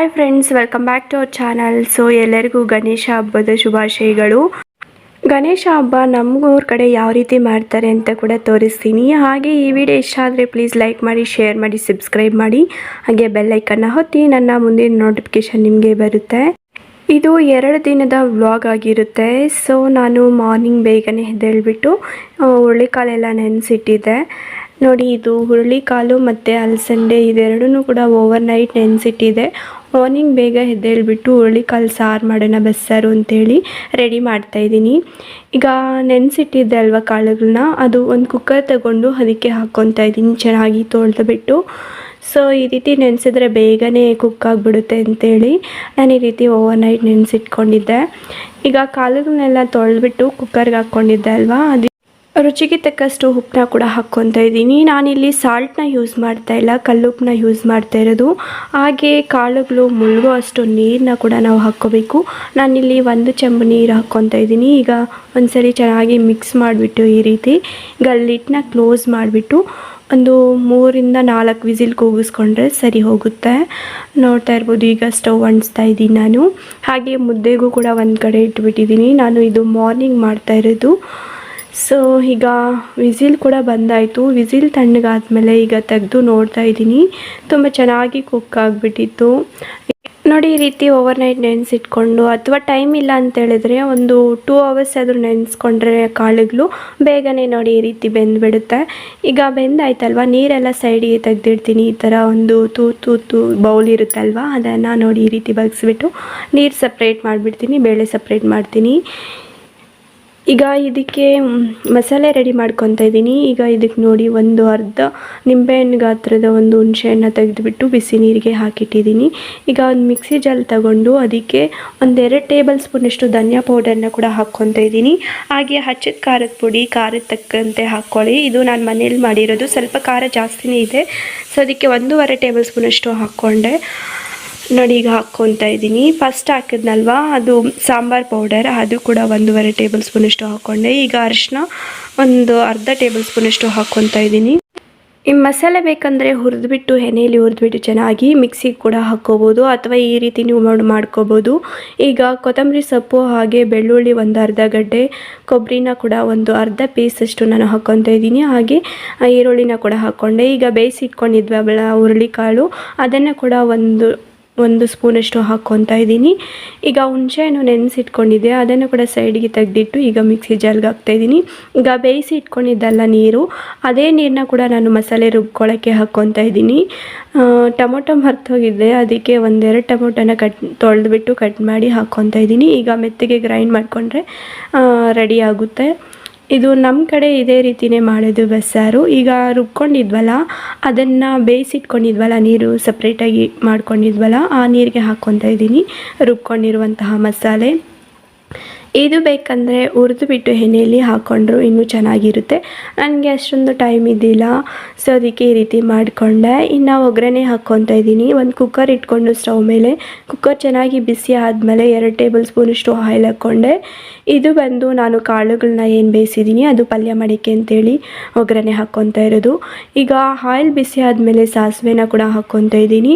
Hi friends welcome back to our channel so ಎಲ್ಲರಿಗೂ ಗಣೇಶ ಹಬ್ಬದ ಶುಭಾಶಯಗಳು. ಗಣೇಶ ಹಬ್ಬ ನಮ್ಮೂರ ಕಡೆ ಯಾವ ರೀತಿ ಮಾಡ್ತಾರೆ ಅಂತ ಕೂಡ ತೋರಿಸ್ತೀನಿ. ಹಾಗೆ ಈ ವಿಡಿಯೋ ಇಷ್ಟ ಆದರೆ ಪ್ಲೀಸ್ ಲೈಕ್ ಮಾಡಿ ಶೇರ್ ಮಾಡಿ ಸಬ್ಸ್ಕ್ರೈಬ್ ಮಾಡಿ. ಹಾಗೆ ಬೆಲ್ಲೈಕನ್ನ ಹೊತ್ತಿ ನನ್ನ ಮುಂದಿನ ನೋಟಿಫಿಕೇಶನ್ ನಿಮಗೆ ಬರುತ್ತೆ. ಇದು ಎರಡು ದಿನದ ವ್ಲಾಗ್ ಆಗಿರುತ್ತೆ. ಸೊ ನಾನು ಮಾರ್ನಿಂಗ್ ಬೇಗನೆ ಎದ್ದೇಳ್ಬಿಟ್ಟು ಹುರುಳಿಕಾಲೆಲ್ಲ ನೆನೆಸಿಟ್ಟಿದ್ದೆ. ನೋಡಿ, ಇದು ಹುರುಳಿಕಾಲು ಮತ್ತು ಅಲಸಂಡೆ ಇದೆರಡೂ ಕೂಡ ಓವರ್ ನೈಟ್ ನೆನೆಸಿಟ್ಟಿದೆ ಮಾರ್ನಿಂಗ್ ಬೇಗ ಎದ್ದೇಳ್ಬಿಟ್ಟು ಹುರುಳಿಕಾಳು ಸಾರು ಮಾಡೋಣ ಬಸ್ಸಾರು ಅಂತೇಳಿ ರೆಡಿ ಮಾಡ್ತಾಯಿದ್ದೀನಿ ಈಗ ನೆನೆಸಿಟ್ಟಿದ್ದೆ ಅಲ್ವಾ ಕಾಳುಗಳನ್ನ ಅದು ಒಂದು ಕುಕ್ಕರ್ ತಗೊಂಡು ಅದಕ್ಕೆ ಹಾಕ್ಕೊತಾ ಇದ್ದೀನಿ, ಚೆನ್ನಾಗಿ ತೊಳೆದ್ಬಿಟ್ಟು. ಸೊ ಈ ರೀತಿ ನೆನೆಸಿದ್ರೆ ಬೇಗನೆ ಕುಕ್ ಆಗಿಬಿಡುತ್ತೆ ಅಂತೇಳಿ ನಾನು ಈ ರೀತಿ ಓವರ್ ನೈಟ್ ನೆನೆಸಿಟ್ಕೊಂಡಿದ್ದೆ. ಈಗ ಕಾಳುಗಳನ್ನೆಲ್ಲ ತೊಳೆದ್ಬಿಟ್ಟು ಕುಕ್ಕರ್ಗೆ ಹಾಕ್ಕೊಂಡಿದ್ದೆ ಅಲ್ವಾ? ಅದು ರುಚಿಗೆ ತಕ್ಕಷ್ಟು ಉಪ್ಪನ್ನ ಕೂಡ ಹಾಕ್ಕೊತಾ ಇದ್ದೀನಿ. ನಾನಿಲ್ಲಿ ಸಾಲ್ಟ್ನ ಯೂಸ್ ಮಾಡ್ತಾ ಇಲ್ಲ ಕಲ್ಲುಪ್ಪನ್ನ ಯೂಸ್ ಮಾಡ್ತಾ ಇರೋದು. ಹಾಗೆ ಕಾಳುಗಳು ಮುಳುಗೋ ಅಷ್ಟು ನೀರನ್ನ ಕೂಡ ನಾವು ಹಾಕ್ಕೋಬೇಕು. ನಾನಿಲ್ಲಿ ಒಂದು ಚಂಬು ನೀರು ಹಾಕ್ಕೊತಾ ಇದ್ದೀನಿ. ಈಗ ಒಂದ್ಸರಿ ಚೆನ್ನಾಗಿ ಮಿಕ್ಸ್ ಮಾಡಿಬಿಟ್ಟು ಈ ರೀತಿ ಗಲ್ಲಿಟ್ಟನ್ನ ಕ್ಲೋಸ್ ಮಾಡಿಬಿಟ್ಟು ಒಂದು ಮೂರಿಂದ ನಾಲ್ಕು ವಿಸಿಲ್ ಕೂಗಿಸ್ಕೊಂಡ್ರೆ ಸರಿ ಹೋಗುತ್ತೆ. ನೋಡ್ತಾ ಇರ್ಬೋದು, ಈಗ ಸ್ಟವ್ ಅಣಿಸ್ತಾ ಇದ್ದೀನಿ ನಾನು. ಹಾಗೆ ಮುದ್ದೆಗೂ ಕೂಡ ಒಂದು ಕಡೆ ಇಟ್ಬಿಟ್ಟಿದ್ದೀನಿ. ನಾನು ಇದು ಮಾರ್ನಿಂಗ್ ಮಾಡ್ತಾ ಇರೋದು. ಸೊ ಈಗ ವಿಸಿಲ್ ಕೂಡ ಬಂದಾಯಿತು. ವಿಸಿಲ್ ತಣ್ಣಗಾದ್ಮೇಲೆ ಈಗ ತೆಗೆದು ನೋಡ್ತಾ ಇದ್ದೀನಿ. ತುಂಬ ಚೆನ್ನಾಗಿ ಕುಕ್ ಆಗಿಬಿಟ್ಟಿತ್ತು. ನೋಡಿ, ಈ ರೀತಿ ಓವರ್ ನೈಟ್ ನೆನೆಸಿಟ್ಕೊಂಡು ಅಥವಾ ಟೈಮ್ ಇಲ್ಲ ಅಂತ ಹೇಳಿದ್ರೆ ಒಂದು ಟೂ ಅವರ್ಸ್ ಆದರೂ ನೆನೆಸ್ಕೊಂಡ್ರೆ ಕಾಳುಗಳು ಬೇಗನೆ ನೋಡಿ ಈ ರೀತಿ ಬೆಂದ್ಬಿಡುತ್ತೆ. ಈಗ ಬೆಂದಾಯ್ತಲ್ವ? ನೀರೆಲ್ಲ ಸೈಡಿಗೆ ತೆಗೆದಿಡ್ತೀನಿ. ಈ ಥರ ಒಂದು ತೂ ತೂ ಬೌಲ್ ಇರುತ್ತಲ್ವ? ಅದನ್ನು ನೋಡಿ ಈ ರೀತಿ ಬಗ್ಸ್ಬಿಟ್ಟು ನೀರು ಸಪ್ರೇಟ್ ಮಾಡಿಬಿಡ್ತೀನಿ, ಬೇಳೆ ಸಪ್ರೇಟ್ ಮಾಡ್ತೀನಿ. ಈಗ ಇದಕ್ಕೆ ಮಸಾಲೆ ರೆಡಿ ಮಾಡ್ಕೊತಾ ಇದ್ದೀನಿ. ಈಗ ಇದಕ್ಕೆ ನೋಡಿ ಒಂದು ಅರ್ಧ ನಿಂಬೆಹಣ್ಣು ಗಾತ್ರದ ಒಂದು ಹುಣಸೆಹಣ್ಣ ತೆಗೆದುಬಿಟ್ಟು ಬಿಸಿ ನೀರಿಗೆ ಹಾಕಿಟ್ಟಿದ್ದೀನಿ. ಈಗ ಒಂದು ಮಿಕ್ಸಿ ಜಲ್ ತಗೊಂಡು ಅದಕ್ಕೆ ಒಂದೆರಡು ಟೇಬಲ್ ಸ್ಪೂನಷ್ಟು ಧನಿಯಾ ಪೌಡರ್ನ ಕೂಡ ಹಾಕ್ಕೊತಾ ಇದ್ದೀನಿ. ಹಾಗೆ ಹಚ್ಚಿದ ಖಾರದ ಪುಡಿ, ಖಾರದ ತಕ್ಕಂತೆ ಹಾಕ್ಕೊಳ್ಳಿ ಇದು ನಾನು ಮನೇಲಿ ಮಾಡಿರೋದು. ಸ್ವಲ್ಪ ಖಾರ ಜಾಸ್ತಿನೇ ಇದೆ. ಸೊ, ಅದಕ್ಕೆ ಒಂದೂವರೆ ಟೇಬಲ್ ಸ್ಪೂನಷ್ಟು ಹಾಕ್ಕೊಂಡೆ. ನೋಡಿ, ಈಗ ಹಾಕ್ಕೊತಾ ಇದ್ದೀನಿ. ಫಸ್ಟ್ ಹಾಕಿದ್ನಲ್ವಾ? ಅದು ಸಾಂಬಾರ್ ಪೌಡರ್ ಅದು ಕೂಡ ಒಂದೂವರೆ ಟೇಬಲ್ ಸ್ಪೂನಷ್ಟು ಹಾಕ್ಕೊಂಡೆ ಈಗ ಅರಿಶಿನ ಒಂದು ಅರ್ಧ ಟೇಬಲ್ ಸ್ಪೂನಷ್ಟು ಹಾಕ್ಕೊತಾ ಇದ್ದೀನಿ. ಈ ಮಸಾಲೆ ಬೇಕಂದರೆ ಹುರಿದ್ಬಿಟ್ಟು, ಎಣ್ಣೆಯಲ್ಲಿ ಹುರಿದ್ಬಿಟ್ಟು ಚೆನ್ನಾಗಿ ಮಿಕ್ಸಿಗೆ ಕೂಡ ಹಾಕ್ಕೋಬೋದು. ಅಥವಾ ಈ ರೀತಿ ನೀವು ಮಾಡಿ, ಮಾಡ್ಕೋಬೋದು. ಈಗ ಕೊತ್ತಂಬರಿ ಸೊಪ್ಪು ಹಾಗೆ ಬೆಳ್ಳುಳ್ಳಿ ಒಂದು ಅರ್ಧ ಗಡ್ಡೆ ಕೊಬ್ಬರಿನ ಕೂಡ ಒಂದು ಅರ್ಧ ಪೀಸಷ್ಟು ನಾನು ಹಾಕ್ಕೊತಾ ಇದ್ದೀನಿ. ಹಾಗೆ ಈರುಳ್ಳಿನ ಕೂಡ ಹಾಕ್ಕೊಂಡೆ. ಈಗ ಬೇಯಿಸಿಟ್ಕೊಂಡಿದ್ವಲ್ಲ, ಹುರುಳಿಕಾಳು, ಅದನ್ನು ಕೂಡ ಒಂದು ಒಂದು ಸ್ಪೂನಷ್ಟು ಹಾಕ್ಕೊತಾ ಇದ್ದೀನಿ. ಈಗ ಹುಣಸೆಹಣ್ಣು ನೆನೆಸಿಟ್ಕೊಂಡಿದ್ದೆ, ಅದನ್ನು ಕೂಡ ಸೈಡಿಗೆ ತೆಗೆದಿಟ್ಟು ಈಗ ಮಿಕ್ಸಿ ಜಾರ್ಗೆ ಹಾಕ್ತಾಯಿದ್ದೀನಿ ಈಗ ಬೇಯಿಸಿ ಇಟ್ಕೊಂಡಿದ್ದಲ್ಲ ನೀರು, ಅದೇ ನೀರನ್ನ ಕೂಡ ನಾನು ಮಸಾಲೆ ರುಬ್ಕೊಳ್ಳೋಕ್ಕೆ ಹಾಕ್ಕೊತಾ ಇದ್ದೀನಿ. ಟೊಮೊಟೊ ಮರ್ತೋಗಿದ್ದೆ ಅದಕ್ಕೆ ಒಂದೆರಡು ಟೊಮೊಟೊನ ಕಟ್, ತೊಳೆದ್ಬಿಟ್ಟು ಕಟ್ ಮಾಡಿ ಹಾಕ್ಕೊತಾ ಇದ್ದೀನಿ. ಈಗ ಮೆತ್ತಗೆ ಗ್ರೈಂಡ್ ಮಾಡಿಕೊಂಡ್ರೆ ರೆಡಿ ಆಗುತ್ತೆ. ಇದು ನಮ್ಮ ಕಡೆ ಇದೇ ರೀತಿನೇ ಮಾಡೋದು ಬಸ್ಸಾರು. ಈಗ ರುಬ್ಕೊಂಡಿದ್ವಲ್ಲ, ಅದನ್ನು ಬೇಯಿಸಿಟ್ಕೊಂಡಿದ್ವಲ್ಲ, ನೀರು ಸಪ್ರೇಟಾಗಿ ಮಾಡ್ಕೊಂಡಿದ್ವಲ್ಲ, ಆ ನೀರಿಗೆ ಹಾಕ್ಕೊತಾ ಇದ್ದೀನಿ. ರುಬ್ಕೊಂಡಿರುವಂತಹ ಮಸಾಲೆ. ಇದು ಬೇಕಂದರೆ ಹುರಿದು ಬಿಟ್ಟು ಎಣ್ಣೆಯಲ್ಲಿ ಹಾಕ್ಕೊಂಡ್ರು ಇನ್ನೂ ಚೆನ್ನಾಗಿರುತ್ತೆ. ನನಗೆ ಅಷ್ಟೊಂದು ಟೈಮ್ ಇದ್ದಿಲ್ಲ. ಸೊ ಅದಕ್ಕೆ ಈ ರೀತಿ ಮಾಡಿಕೊಂಡೆ. ಇನ್ನು ಒಗ್ಗರಣೆ ಹಾಕ್ಕೊತಾ ಇದ್ದೀನಿ. ಒಂದು ಕುಕ್ಕರ್ ಇಟ್ಕೊಂಡು ಸ್ಟವ್ ಮೇಲೆ. ಕುಕ್ಕರ್ ಚೆನ್ನಾಗಿ ಬಿಸಿ ಆದಮೇಲೆ ಎರಡು ಟೇಬಲ್ ಸ್ಪೂನಷ್ಟು ಆಯಿಲ್ ಹಾಕ್ಕೊಂಡೆ. ಇದು ಬಂದು ನಾನು ಕಾಳುಗಳನ್ನ ಏನು ಬೇಯಿಸಿದ್ದೀನಿ, ಅದು ಪಲ್ಯ ಮಾಡೋಕ್ಕೆ ಅಂತೇಳಿ ಒಗ್ಗರಣೆ ಹಾಕ್ಕೊತಾ ಇರೋದು. ಈಗ ಆಯಿಲ್ ಬಿಸಿ ಆದಮೇಲೆ ಸಾಸಿವೆನ ಕೂಡ ಹಾಕ್ಕೊತಾ ಇದ್ದೀನಿ.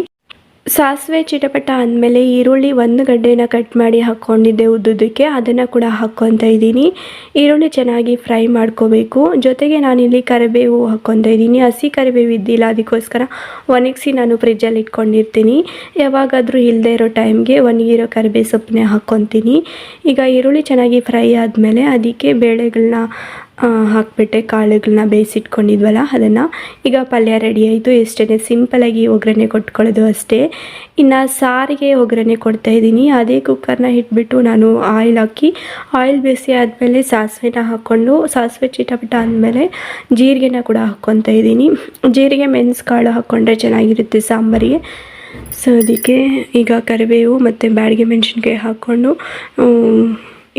ಸಾಸಿವೆ ಚಿಟಪಟ ಅಂದಮೇಲೆ ಈರುಳ್ಳಿ ಒಂದು ಗಡ್ಡೆನ ಕಟ್ ಮಾಡಿ ಹಾಕ್ಕೊಂಡಿದ್ದೆ ಉದ್ದುದಕ್ಕೆ ಅದನ್ನು ಕೂಡ ಹಾಕ್ಕೊತಾ ಇದ್ದೀನಿ. ಈರುಳ್ಳಿ ಚೆನ್ನಾಗಿ ಫ್ರೈ ಮಾಡ್ಕೋಬೇಕು. ಜೊತೆಗೆ ನಾನಿಲ್ಲಿ ಕರಿಬೇವು ಹಾಕ್ಕೊತಾ ಇದ್ದೀನಿ. ಹಸಿ ಕರಿಬೇವು ಇದ್ದಿಲ್ಲ, ಅದಕ್ಕೋಸ್ಕರ ಒಣಗಿಸಿ ನಾನು ಫ್ರಿಜ್ಜಲ್ಲಿ ಇಟ್ಕೊಂಡಿರ್ತೀನಿ. ಯಾವಾಗಾದರೂ ಇಲ್ಲದೆ ಇರೋ ಟೈಮ್ಗೆ ಒಣಗಿರೋ ಕರಿಬೇವು ಸೊಪ್ಪನ್ನೇ ಹಾಕ್ಕೊತೀನಿ ಈಗ ಈರುಳ್ಳಿ ಚೆನ್ನಾಗಿ ಫ್ರೈ ಆದಮೇಲೆ ಅದಕ್ಕೆ ಬೇಳೆಗಳನ್ನ ಹಾಕ್ಬಿಟ್ಟೆ ಕಾಳುಗಳನ್ನ ಬೇಯಿಸಿಟ್ಕೊಂಡಿದ್ವಲ್ಲ, ಅದನ್ನು ಈಗ ಪಲ್ಯ ರೆಡಿ ಆಯಿತು. ಎಷ್ಟೇ ಸಿಂಪಲಾಗಿ ಒಗ್ಗರಣೆ ಕೊಟ್ಕೊಳ್ಳೋದು ಅಷ್ಟೇ. ಇನ್ನು ಸಾರಿಗೆ ಒಗ್ಗರಣೆ ಕೊಡ್ತಾ ಇದ್ದೀನಿ. ಅದೇ ಕುಕ್ಕರ್ನ ಇಟ್ಬಿಟ್ಟು ನಾನು ಆಯಿಲ್ ಹಾಕಿ ಆಯಿಲ್ ಬೇಯಿಸಿ ಆದಮೇಲೆ ಸಾಸಿವೆನ ಹಾಕ್ಕೊಂಡು, ಸಾಸಿವೆ ಚಿಟಪಟ ಆದಮೇಲೆ ಜೀರಿಗೆನ ಕೂಡ ಹಾಕ್ಕೊತಾ ಇದ್ದೀನಿ. ಜೀರಿಗೆ ಮೆಣಸು ಕಾಳು ಹಾಕ್ಕೊಂಡ್ರೆ ಚೆನ್ನಾಗಿರುತ್ತೆ ಸಾಂಬಾರಿಗೆ. ಸೊ ಅದಕ್ಕೆ ಈಗ ಕರಿಬೇವು ಮತ್ತು ಬ್ಯಾಡಿಗೆ ಮೆಣಸಿನ್ಕಾಯಿ ಹಾಕ್ಕೊಂಡು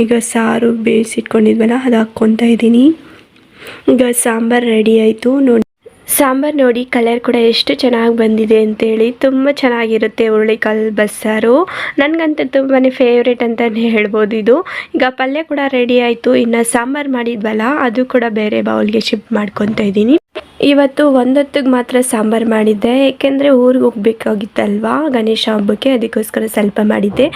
ಈಗ ಸಾರು ಬೇಯಿಸಿಟ್ಕೊಂಡಿದ್ವಲ್ಲ, ಅದು ಹಾಕ್ಕೊತಾ ಇದ್ದೀನಿ. ಈಗ ಸಾಂಬಾರು ರೆಡಿ ಆಯಿತು, ನೋಡಿ. ಸಾಂಬಾರು ನೋಡಿ ಕಲರ್ ಕೂಡ ಎಷ್ಟು ಚೆನ್ನಾಗಿ ಬಂದಿದೆ ಅಂತೇಳಿ. ತುಂಬ ಚೆನ್ನಾಗಿರುತ್ತೆ ಹುರುಳಿಕಾಳು ಬಸ್ಸಾರು. ನನಗಂತೂ ತುಂಬಾ ಫೇವ್ರೇಟ್ ಅಂತಲೇ ಹೇಳ್ಬೋದು ಇದು. ಈಗ ಪಲ್ಯ ಕೂಡ ರೆಡಿ ಆಯಿತು. ಇನ್ನು ಸಾಂಬಾರು ಮಾಡಿದ್ವಲ್ಲ, ಅದು ಕೂಡ ಬೇರೆ ಬೌಲ್ಗೆ ಶಿಫ್ಟ್ ಮಾಡ್ಕೊತಾ ಇದ್ದೀನಿ. ಇವತ್ತು ಒಂದೊತ್ತಿಗೆ ಮಾತ್ರ ಸಾಂಬಾರು ಮಾಡಿದ್ದೆ. ಏಕೆಂದರೆ ಊರಿಗೆ ಹೋಗ್ಬೇಕಾಗಿತ್ತಲ್ವಾ, ಗಣೇಶ ಹಬ್ಬಕ್ಕೆ, ಅದಕ್ಕೋಸ್ಕರ ಸ್ವಲ್ಪ ಮಾಡಿದ್ದೆ.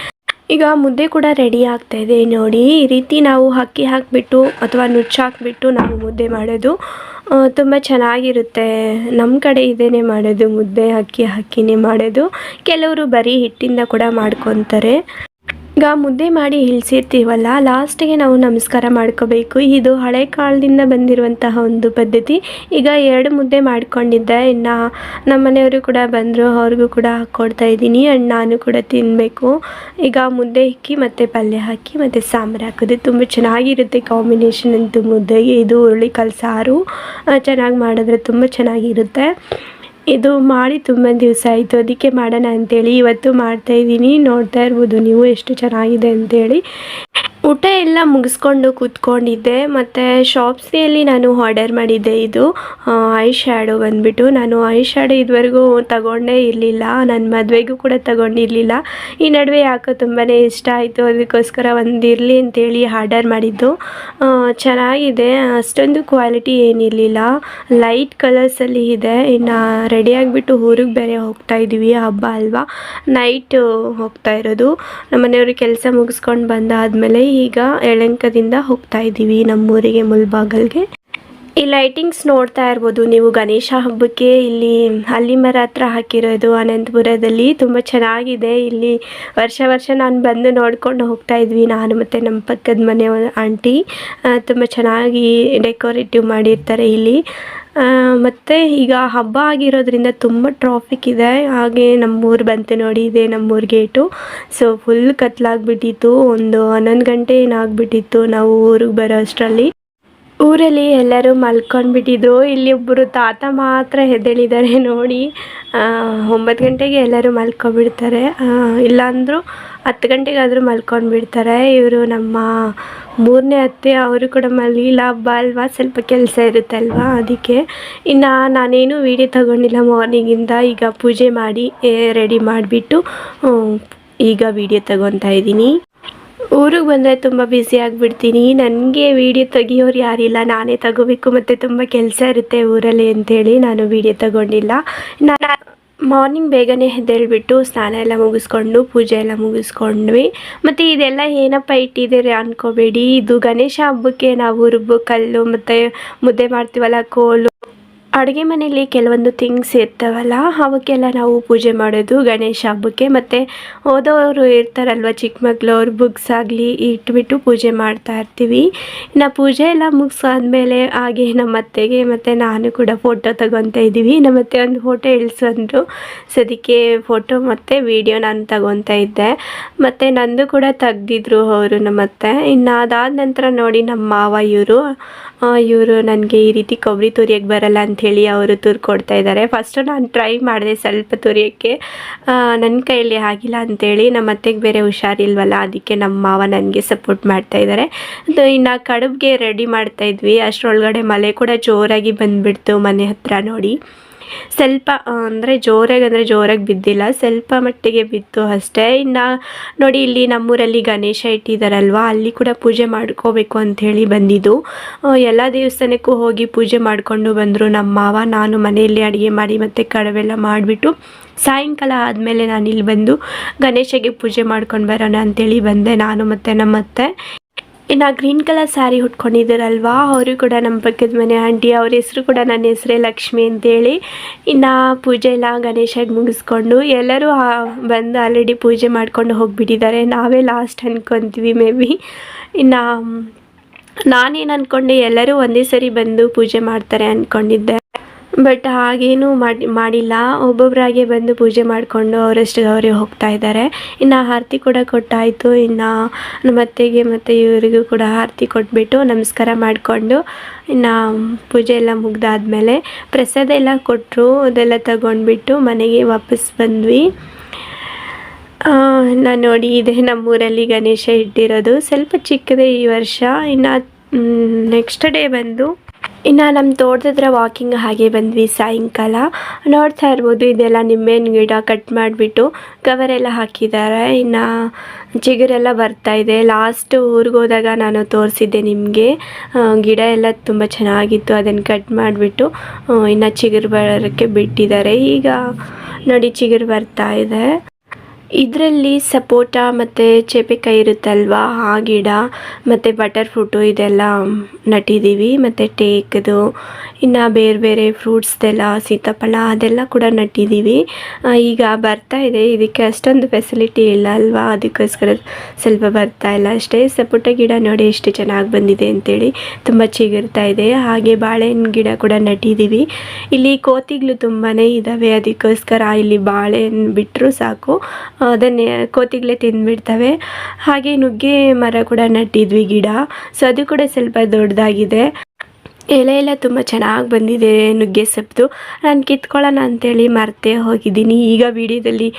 ಈಗ ಮುದ್ದೆ ಕೂಡ ರೆಡಿ ಆಗ್ತಾ ಇದೆ. ನೋಡಿ, ಈ ರೀತಿ ನಾವು ಅಕ್ಕಿ ಹಾಕಿಬಿಟ್ಟು ಅಥವಾ ನುಚ್ಚು ಹಾಕಿಬಿಟ್ಟು ನಾವು ಮುದ್ದೆ ಮಾಡೋದು ತುಂಬ ಚೆನ್ನಾಗಿರುತ್ತೆ. ನಮ್ಮ ಕಡೆ ಇದೇನೆ ಮಾಡೋದು, ಮುದ್ದೆ ಅಕ್ಕಿ ಹಾಕಿನೇ ಮಾಡೋದು. ಕೆಲವರು ಬರೀ ಹಿಟ್ಟಿಂದ ಕೂಡ ಮಾಡ್ಕೊತಾರೆ. ಈಗ ಮುದ್ದೆ ಮಾಡಿ ಇಳಿಸಿರ್ತೀವಲ್ಲ, ಲಾಸ್ಟಿಗೆ ನಾವು ನಮಸ್ಕಾರ ಮಾಡ್ಕೋಬೇಕು. ಇದು ಹಳೆ ಕಾಲದಿಂದ ಬಂದಿರುವಂತಹ ಒಂದು ಪದ್ಧತಿ. ಈಗ ಎರಡು ಮುದ್ದೆ ಮಾಡ್ಕೊಂಡಿದ್ದೆ. ಇನ್ನು ನಮ್ಮ ಮನೆಯವರು ಕೂಡ ಬಂದರು, ಅವ್ರಿಗೂ ಕೂಡ ಹಾಕ್ಕೊಡ್ತಾ ಇದ್ದೀನಿ. ಆ್ಯಂಡ್ ನಾನು ಕೂಡ ತಿನ್ನಬೇಕು ಈಗ ಮುದ್ದೆ ಇಕ್ಕಿ ಮತ್ತು ಪಲ್ಯ ಹಾಕಿ ಮತ್ತು ಸಾಂಬಾರು ಹಾಕಿದೆ. ತುಂಬ ಚೆನ್ನಾಗಿರುತ್ತೆ ಕಾಂಬಿನೇಷನ್ ಅಂತೂ ಮುದ್ದೆಗೆ. ಇದು ಹುರುಳಿಕಾಳು ಸಾರು. ಚೆನ್ನಾಗಿ ಮಾಡಿದ್ರೆ ತುಂಬ ಚೆನ್ನಾಗಿರುತ್ತೆ. ಇದು ಮಾಡಿ ತುಂಬ ದಿವಸ ಆಯಿತು. ಅದಕ್ಕೆ ಮಾಡೋಣ ಅಂತೇಳಿ ಇವತ್ತು ಮಾಡ್ತಾ ಇದ್ದೀನಿ. ನೋಡ್ತಾ ಇರ್ಬೋದು ನೀವು ಎಷ್ಟು ಚೆನ್ನಾಗಿದೆ ಅಂತೇಳಿ. ಊಟ ಎಲ್ಲ ಮುಗಿಸ್ಕೊಂಡು ಕೂತ್ಕೊಂಡಿದ್ದೆ. ಮತ್ತು ಶಾಪ್ಸಿಯಲ್ಲಿ ನಾನು ಆರ್ಡರ್ ಮಾಡಿದ್ದೆ ಇದು ಐ ಶ್ಯಾಡೋ ಬಂದುಬಿಟ್ಟು. ನಾನು ಐ ಶ್ಯಾಡೋ ಇದುವರೆಗೂ ತಗೊಂಡೇ ಇರಲಿಲ್ಲ. ನನ್ನ ಮದುವೆಗೂ ಕೂಡ ತಗೊಂಡಿರಲಿಲ್ಲ. ಈ ನಡುವೆ ಯಾಕೋ ತುಂಬಾ ಇಷ್ಟ ಆಯಿತು. ಅದಕ್ಕೋಸ್ಕರ ಒಂದು ಇರಲಿ ಅಂತೇಳಿ ಆರ್ಡರ್ ಮಾಡಿದ್ದು. ಚೆನ್ನಾಗಿದೆ. ಅಷ್ಟೊಂದು ಕ್ವಾಲಿಟಿ ಏನಿರಲಿಲ್ಲ. ಲೈಟ್ ಕಲರ್ಸಲ್ಲಿ ಇದೆ. ಇನ್ನು ರೆಡಿ ಆಗಿಬಿಟ್ಟು ಊರಿಗೆ ಬೇರೆ ಹೋಗ್ತಾ ಇದ್ದೀವಿ ಹಬ್ಬ ಅಲ್ವಾ? ನೈಟ್ ಹೋಗ್ತಾ ಇರೋದು. ನಮ್ಮ ಮನೆಯವರು ಕೆಲಸ ಮುಗಿಸ್ಕೊಂಡು ಬಂದಾದಮೇಲೆ ಈಗ ಯಳಂಕದಿಂದ ಹೋಗ್ತಾ ಇದ್ದೀವಿ ನಮ್ಮೂರಿಗೆ ಮುಲ್ಬಾಗಲ್ಗೆ. ಈ ಲೈಟಿಂಗ್ಸ್ ನೋಡ್ತಾ ಇರ್ಬೋದು ನೀವು ಗಣೇಶ ಹಬ್ಬಕ್ಕೆ. ಇಲ್ಲಿ ಅಲ್ಲಿ ಮರ ಹತ್ರ ಹಾಕಿರೋದು ಅನಂತಪುರದಲ್ಲಿ ತುಂಬ ಚೆನ್ನಾಗಿದೆ. ಇಲ್ಲಿ ವರ್ಷ ವರ್ಷ ನಾನು ಬಂದು ನೋಡ್ಕೊಂಡು ಹೋಗ್ತಾ ಇದ್ವಿ. ನಾನು ಮತ್ತು ನಮ್ಮ ಪಕ್ಕದ ಮನೆ ಆಂಟಿ ತುಂಬ ಚೆನ್ನಾಗಿ ಡೆಕೋರೇಟಿವ್ ಮಾಡಿರ್ತಾರೆ ಇಲ್ಲಿ. ಮತ್ತು ಈಗ ಹಬ್ಬ ಆಗಿರೋದ್ರಿಂದ ತುಂಬ ಟ್ರಾಫಿಕ್ ಇದೆ. ಹಾಗೆ ನಮ್ಮೂರು ಬಂತು ನೋಡಿ, ಇದೆ ನಮ್ಮೂರು ಗೇಟು ಸೊ ಫುಲ್ ಕತ್ಲಾಗ್ಬಿಟ್ಟಿತ್ತು. ಒಂದು ಹನ್ನೊಂದು ಗಂಟೆ ಏನಾಗ್ಬಿಟ್ಟಿತ್ತು ನಾವು ಊರಿಗೆ ಬರೋ ಅಷ್ಟರಲ್ಲಿ. ಊರಲ್ಲಿ ಎಲ್ಲರೂ ಮಲ್ಕೊಂಡ್ಬಿಟ್ಟಿದ್ರು. ಇಲ್ಲಿ ಒಬ್ಬರು ತಾತ ಮಾತ್ರ ಎದ್ದೇಳಿದ್ದಾರೆ ನೋಡಿ. ಒಂಬತ್ತು ಗಂಟೆಗೆ ಎಲ್ಲರೂ ಮಲ್ಕೊಬಿಡ್ತಾರೆ ಆ, ಇಲ್ಲಾಂದರೂ ಹತ್ತು ಗಂಟೆಗಾದರೂ ಮಲ್ಕೊಂಡ್ಬಿಡ್ತಾರೆ. ಇವರು ನಮ್ಮ ಮೂರನೇ ಅತ್ತೆ ಅವರು ಕೂಡ ಮಲಗಿಲ್ಲ. ಹಬ್ಬ ಅಲ್ವಾ? ಸ್ವಲ್ಪ ಕೆಲಸ ಇರುತ್ತೆ ಅಲ್ವಾ? ಅದಕ್ಕೆ ಇನ್ನು ನಾನೇನು ವೀಡಿಯೋ ತಗೊಂಡಿಲ್ಲ ಮಾರ್ನಿಂಗಿಂದ. ಈಗ ಪೂಜೆ ಮಾಡಿ ರೆಡಿ ಮಾಡಿಬಿಟ್ಟು ಈಗ ವೀಡಿಯೋ ತಗೊತಾ ಇದ್ದೀನಿ. ಊರಿಗೆ ಬಂದರೆ ತುಂಬ ಬ್ಯುಸಿ ಆಗಿಬಿಡ್ತೀನಿ. ನನಗೆ ವೀಡಿಯೋ ತೆಗಿಯೋರು ಯಾರಿಲ್ಲ. ನಾನೇ ತಗೋಬೇಕು ಮತ್ತು ತುಂಬ ಕೆಲಸ ಇರುತ್ತೆ ಊರಲ್ಲಿ ಅಂಥೇಳಿ ನಾನು ವೀಡಿಯೋ ತಗೊಂಡಿಲ್ಲ. ನಾನು ಮಾರ್ನಿಂಗ್ ಬೇಗನೆ ಎದ್ದೇಳ್ಬಿಟ್ಟು ಸ್ನಾನ ಎಲ್ಲ ಮುಗಿಸ್ಕೊಂಡು ಪೂಜೆ ಎಲ್ಲ ಮುಗಿಸ್ಕೊಂಡ್ವಿ. ಮತ್ತು ಇದೆಲ್ಲ ಏನಪ್ಪ ಇಟ್ಟಿದ್ದೀರಿ ಅನ್ಕೋಬೇಡಿ. ಇದು ಗಣೇಶ ಹಬ್ಬಕ್ಕೆ ನಾವು ರುಬ್ಬು ಕಲ್ಲು ಮತ್ತು ಮುದ್ದೆ ಮಾಡ್ತೀವಲ್ಲ, ಕೋಲು ಅಡುಗೆ ಮನೆಯಲ್ಲಿ ಕೆಲವೊಂದು ಥಿಂಗ್ಸ್ ಇರ್ತಾವಲ್ಲ, ಅವಕ್ಕೆಲ್ಲ ನಾವು ಪೂಜೆ ಮಾಡೋದು, ಗಣೇಶ ಹಬ್ಬಕ್ಕೆ. ಮತ್ತು ಓದೋರು ಇರ್ತಾರಲ್ವ, ಚಿಕ್ಕ ಮಕ್ಕಳು ಬುಕ್ಸ್ ಆಗಲಿ ಇಟ್ಬಿಟ್ಟು ಪೂಜೆ ಮಾಡ್ತಾ ಇರ್ತೀವಿ. ಇನ್ನು ಪೂಜೆ ಎಲ್ಲ ಮುಗಿಸಾದ್ಮೇಲೆ ಹಾಗೆ ನಮ್ಮ ಅತ್ತೆಗೆ ಮತ್ತು ನಾನು ಕೂಡ ಫೋಟೋ ತಗೊತಾ ಇದ್ದೀವಿ. ನಮ್ಮ ಅತ್ತೆ ಒಂದು ಫೋಟೋ ಇಳಿಸಂದ್ರು ಸದಕ್ಕೆ ಫೋಟೋ ಮತ್ತು ವೀಡಿಯೋ ನಾನು ತಗೊತಾ ಇದ್ದೆ. ಮತ್ತು ನಂದು ಕೂಡ ತೆಗ್ದಿದ್ರು ಅವರು ನಮ್ಮ ಅತ್ತೆ. ಇನ್ನು ಅದಾದ ನಂತರ ನೋಡಿ ನಮ್ಮ ಮಾವ ಇವರು. ಇವರು ನನಗೆ ಈ ರೀತಿ ಕೊಬ್ಬರಿ ತುರಿಯೋಕ್ಕೆ ಬರಲ್ಲ ಅಂಥೇಳಿ ಅವರು ತುರ್ಕೊಡ್ತಾ ಇದ್ದಾರೆ. ಫಸ್ಟು ನಾನು ಟ್ರೈ ಮಾಡಿದೆ ಸ್ವಲ್ಪ ತುರಿಯೋಕ್ಕೆ. ನನ್ನ ಕೈಯಲ್ಲಿ ಆಗಿಲ್ಲ ಅಂಥೇಳಿ ನಮ್ಮ ಅತ್ತೆಗೆ ಬೇರೆ ಹುಷಾರಿಲ್ವಲ್ಲ, ಅದಕ್ಕೆ ನಮ್ಮ ಮಾವ ನನಗೆ ಸಪೋರ್ಟ್ ಮಾಡ್ತಾ ಇದ್ದಾರೆ. ಇನ್ನು ಕಡುಬಿಗೆ ರೆಡಿ ಮಾಡ್ತಾ ಇದ್ವಿ. ಅಷ್ಟರೊಳಗಡೆ ಮಳೆ ಕೂಡ ಜೋರಾಗಿ ಬಂದುಬಿಡ್ತು ಮನೆ ಹತ್ರ ನೋಡಿ. ಸ್ವಲ್ಪ ಅಂದರೆ ಜೋರಾಗಿ ಅಂದರೆ ಜೋರಾಗಿ ಬಿದ್ದಿಲ್ಲ. ಸ್ವಲ್ಪ ಮಟ್ಟಿಗೆ ಬಿತ್ತು ಅಷ್ಟೇ. ಇನ್ನು ನೋಡಿ, ಇಲ್ಲಿ ನಮ್ಮೂರಲ್ಲಿ ಗಣೇಶ ಇಟ್ಟಿದ್ದಾರಲ್ವ ಅಲ್ಲಿ ಕೂಡ ಪೂಜೆ ಮಾಡ್ಕೋಬೇಕು ಅಂಥೇಳಿ ಬಂದಿದ್ದು. ಎಲ್ಲ ದೇವಸ್ಥಾನಕ್ಕೂ ಹೋಗಿ ಪೂಜೆ ಮಾಡಿಕೊಂಡು ಬಂದರು ನಮ್ಮ ಮಾವ. ನಾನು ಮನೆಯಲ್ಲಿ ಅಡುಗೆ ಮಾಡಿ ಮತ್ತು ಕಡವೆಲ್ಲ ಮಾಡಿಬಿಟ್ಟು ಸಾಯಂಕಾಲ ಆದಮೇಲೆ ನಾನು ಇಲ್ಲಿ ಬಂದು ಗಣೇಶಗೆ ಪೂಜೆ ಮಾಡ್ಕೊಂಡು ಬರೋಣ ಅಂಥೇಳಿ ಬಂದೆ. ನಾನು ಮತ್ತು ನಮ್ಮ ಅತ್ತೆ ಇನ್ನು ಗ್ರೀನ್ ಕಲರ್ ಸ್ಯಾರಿ ಉಟ್ಕೊಂಡಿದ್ದಾರಲ್ವಾ? ಅವರು ಕೂಡ ನಮ್ಮ ಪಕ್ಕದ ಮನೆ ಆಂಟಿ, ಅವ್ರ ಹೆಸರು ಕೂಡ ನನ್ನ ಹೆಸರೇ ಲಕ್ಷ್ಮಿ ಅಂತೇಳಿ. ಇನ್ನು ಪೂಜೆ ಎಲ್ಲ ಗಣೇಶಗೆ ಮುಗಿಸ್ಕೊಂಡು ಎಲ್ಲರೂ ಬಂದು ಆಲ್ರೆಡಿ ಪೂಜೆ ಮಾಡ್ಕೊಂಡು ಹೋಗಿಬಿಟ್ಟಿದ್ದಾರೆ. ನಾವೇ ಲಾಸ್ಟ್ ಅಂದ್ಕೊತೀವಿ ಮೇ ಬಿ ಇನ್ನು, ನಾನೇನು ಅಂದ್ಕೊಂಡೆ ಎಲ್ಲರೂ ಒಂದೇ ಸರಿ ಬಂದು ಪೂಜೆ ಮಾಡ್ತಾರೆ ಅಂದ್ಕೊಂಡಿದ್ದೆ ಬಟ್ ಹಾಗೇನೂ ಮಾಡಿ, ಮಾಡಿಲ್ಲ. ಒಬ್ಬೊಬ್ಬರಾಗೆ ಬಂದು ಪೂಜೆ ಮಾಡಿಕೊಂಡು ಅವರಷ್ಟು ಅವರೇ ಹೋಗ್ತಾ ಇದ್ದಾರೆ. ಇನ್ನು ಆರತಿ ಕೂಡ ಕೊಟ್ಟಾಯಿತು. ಇನ್ನು ನಮ್ಮ ಅತ್ತೆಗೆ ಮತ್ತು ಇವರಿಗೂ ಕೂಡ ಆರತಿ ಕೊಟ್ಬಿಟ್ಟು ನಮಸ್ಕಾರ ಮಾಡಿಕೊಂಡು ಇನ್ನು ಪೂಜೆ ಎಲ್ಲ ಮುಗ್ದಾದ್ಮೇಲೆ ಪ್ರಸಾದ ಎಲ್ಲ ಕೊಟ್ಟರು ಅದೆಲ್ಲ ತಗೊಂಡ್ಬಿಟ್ಟು ಮನೆಗೆ ವಾಪಸ್ ಬಂದ್ವಿ. ನಾನು ನೋಡಿ ಇದೆ ನಮ್ಮೂರಲ್ಲಿ ಗಣೇಶ ಇಟ್ಟಿರೋದು. ಸ್ವಲ್ಪ ಚಿಕ್ಕದೇ ಈ ವರ್ಷ. ಇನ್ನು ನೆಕ್ಸ್ಟ್ ಡೇ ಬಂದು ಇನ್ನು ನಮ್ಮ ತೋಟದ ಹತ್ರ ವಾಕಿಂಗ್ ಹಾಗೆ ಬಂದ್ವಿ ಸಾಯಂಕಾಲ. ನೋಡ್ತಾ ಇರ್ಬೋದು, ಇದೆಲ್ಲ ನಿಂಬೆಹಣ್ಣು ಗಿಡ ಕಟ್ ಮಾಡಿಬಿಟ್ಟು ಕವರೆಲ್ಲ ಹಾಕಿದ್ದಾರೆ ಇನ್ನು ಚಿಗುರೆಲ್ಲ ಬರ್ತಾ ಇದೆ. ಲಾಸ್ಟ್ ಊರಿಗೆ ಹೋದಾಗ ನಾನು ತೋರಿಸಿದ್ದೆ ನಿಮಗೆ. ಗಿಡ ಎಲ್ಲ ತುಂಬ ಚೆನ್ನಾಗಿತ್ತು. ಅದನ್ನು ಕಟ್ ಮಾಡಿಬಿಟ್ಟು ಇನ್ನು ಚಿಗುರು ಬರೋಕ್ಕೆ ಬಿಟ್ಟಿದ್ದಾರೆ ಈಗ ನೋಡಿ ಚಿಗುರು ಬರ್ತಾ ಇದೆ. ಇದರಲ್ಲಿ ಸಪೋಟ ಮತ್ತು ಚೇಪೆಕಾಯಿ ಇರುತ್ತಲ್ವ? ಆ ಗಿಡ ಮತ್ತು ಬಟರ್ ಫ್ರೂಟು ಇದೆಲ್ಲ ನಟ್ಟಿದ್ದೀವಿ. ಮತ್ತು ಟೇಕ್ದು, ಇನ್ನು ಬೇರೆ ಬೇರೆ ಫ್ರೂಟ್ಸ್ದೆಲ್ಲ ಸೀತಾಫಲ ಅದೆಲ್ಲ ಕೂಡ ನಟ್ಟಿದ್ದೀವಿ. ಈಗ ಬರ್ತಾ ಇದೆ. ಇದಕ್ಕೆ ಅಷ್ಟೊಂದು ಫೆಸಿಲಿಟಿ ಇಲ್ಲ ಅಲ್ವಾ? ಅದಕ್ಕೋಸ್ಕರ ಸ್ವಲ್ಪ ಬರ್ತಾ ಇಲ್ಲ ಅಷ್ಟೇ. ಸಪೋಟ ಗಿಡ ನೋಡಿ ಎಷ್ಟು ಚೆನ್ನಾಗಿ ಬಂದಿದೆ ಅಂತೇಳಿ ತುಂಬ ಚಿಗುರ್ತಾ ಇದೆ. ಹಾಗೆ ಬಾಳೆಹಣ್ಣು ಗಿಡ ಕೂಡ ನಟ್ಟಿದ್ದೀವಿ. ಇಲ್ಲಿ ಕೋತಿಗಳು ತುಂಬಾ ಇದ್ದಾವೆ. ಅದಕ್ಕೋಸ್ಕರ ಇಲ್ಲಿ ಬಾಳೆಹಣ್ಣು ಬಿಟ್ಟರು ಸಾಕು. ಅದನ್ನೇ ಕೋತಿಗಳೇ ತಿಂದುಬಿಡ್ತವೆ. ಹಾಗೆ ನುಗ್ಗೆ ಮರ ಕೂಡ ನಟ್ಟಿದ್ವಿ ಗಿಡ. ಸೊ ಅದು ಕೂಡ ಸ್ವಲ್ಪ ದೊಡ್ಡದಾಗಿದೆ. ಎಲೆ ಎಲ್ಲ ತುಂಬ ಚೆನ್ನಾಗಿ ಬಂದಿದೆ ನುಗ್ಗೆ ಸೊಪ್ಪು ನಾನು ಕಿತ್ಕೊಳ್ಳೋಣ ಅಂತೇಳಿ ಮರ್ತೇ ಹೋಗಿದ್ದೀನಿ. ಈಗ ವಿಡಿಯೋದಲ್ಲಿ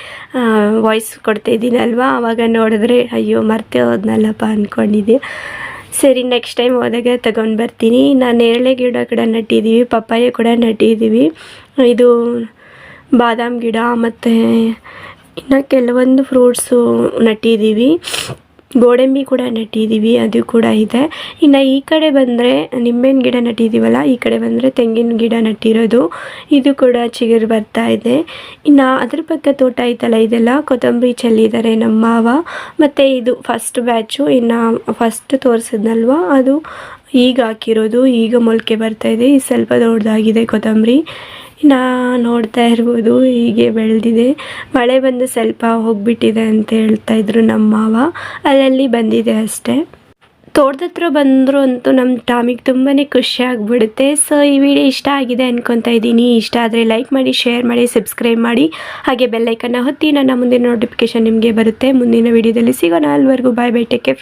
ವಾಯ್ಸ್ ಕೊಡ್ತಾ ಇದ್ದೀನಲ್ವಾ? ಆವಾಗ ನೋಡಿದ್ರೆ, ಅಯ್ಯೋ, ಮರ್ತೇ ಹೋದ್ನಲ್ಲಪ್ಪ ಅಂದ್ಕೊಂಡಿದ್ದೆ ಸರಿ ನೆಕ್ಸ್ಟ್ ಟೈಮ್ ಹೋದಾಗ ತಗೊಂಡು ಬರ್ತೀನಿ. ನಾನು ನೇರಳೆ ಗಿಡ ಕೂಡ ನಟ್ಟಿದ್ದೀವಿ, ಪಪ್ಪಾಯ ಕೂಡ ನಟ್ಟಿದ್ದೀವಿ. ಇದು ಬಾದಾಮ್ ಗಿಡ ಮತ್ತು ಇನ್ನು ಕೆಲವೊಂದು ಫ್ರೂಟ್ಸು ನಟ್ಟಿದ್ದೀವಿ ಗೋಡಂಬಿ ಕೂಡ ನಟ್ಟಿದ್ದೀವಿ ಅದು ಕೂಡ ಇದೆ. ಇನ್ನು ಈ ಕಡೆ ಬಂದರೆ ನಿಂಬೆನ ಗಿಡ ನಟ್ಟಿದ್ದೀವಲ್ಲ ಈ ಕಡೆ ಬಂದರೆ ತೆಂಗಿನ ಗಿಡ ನಟ್ಟಿರೋದು. ಇದು ಕೂಡ ಚಿಗುರು ಬರ್ತಾ ಇದೆ. ಇನ್ನು ಅದ್ರ ಪಕ್ಕ ತೋಟ ಐತಲ್ಲ, ಇದೆಲ್ಲ ಕೊತ್ತಂಬರಿ ಚೆಲ್ಲಿದ್ದಾರೆ ನಮ್ಮ ಮಾವ. ಮತ್ತು ಇದು ಫಸ್ಟ್ ಬ್ಯಾಚು ಇನ್ನು ಫಸ್ಟ್ ತೋರಿಸಿದ್ನಲ್ವ? ಅದು ಈಗ ಹಾಕಿರೋದು, ಈಗ ಮೊಳಕೆ ಬರ್ತಾ ಇದೆ. ಇದು ಸ್ವಲ್ಪ ದೊಡ್ಡದಾಗಿದೆ ಕೊತ್ತಂಬರಿ. ನಾ ನೋಡ್ತಾ ಇರ್ಬೋದು, ಹೀಗೆ ಬೆಳೆದಿದೆ. ಮಳೆ ಬಂದು ಸ್ವಲ್ಪ ಹೋಗ್ಬಿಟ್ಟಿದೆ ಅಂತ ಹೇಳ್ತಾ ಇದ್ರು ನಮ್ಮ ಮಾವ. ಅಲ್ಲಲ್ಲಿ ಬಂದಿದೆ ಅಷ್ಟೇ. ತೋಟದತ್ರ ಬಂದರು ಅಂತೂ ನಮ್ಮ ಟಾಮಿಗೆ ತುಂಬಾ ಖುಷಿ ಆಗಿಬಿಡುತ್ತೆ. ಸೊ ಈ ವಿಡಿಯೋ ಇಷ್ಟ ಆಗಿದೆ ಅಂದ್ಕೊತಾ ಇದ್ದೀನಿ. ಇಷ್ಟ ಆದರೆ ಲೈಕ್ ಮಾಡಿ ಶೇರ್ ಮಾಡಿ ಸಬ್ಸ್ಕ್ರೈಬ್ ಮಾಡಿ. ಹಾಗೆ ಬೆಲ್ಲೈಕನ್ನ ಹೊತ್ತಿ ನನ್ನ ಮುಂದಿನ ನೋಟಿಫಿಕೇಶನ್ ನಿಮಗೆ ಬರುತ್ತೆ. ಮುಂದಿನ ವಿಡಿಯೋದಲ್ಲಿ ಸಿಗೋಣ. ಅಲ್ವರೆಗೂ ಬಾಯ್ ಬೈ ಟೇಕ್ ಫ್ರೆಂಡ್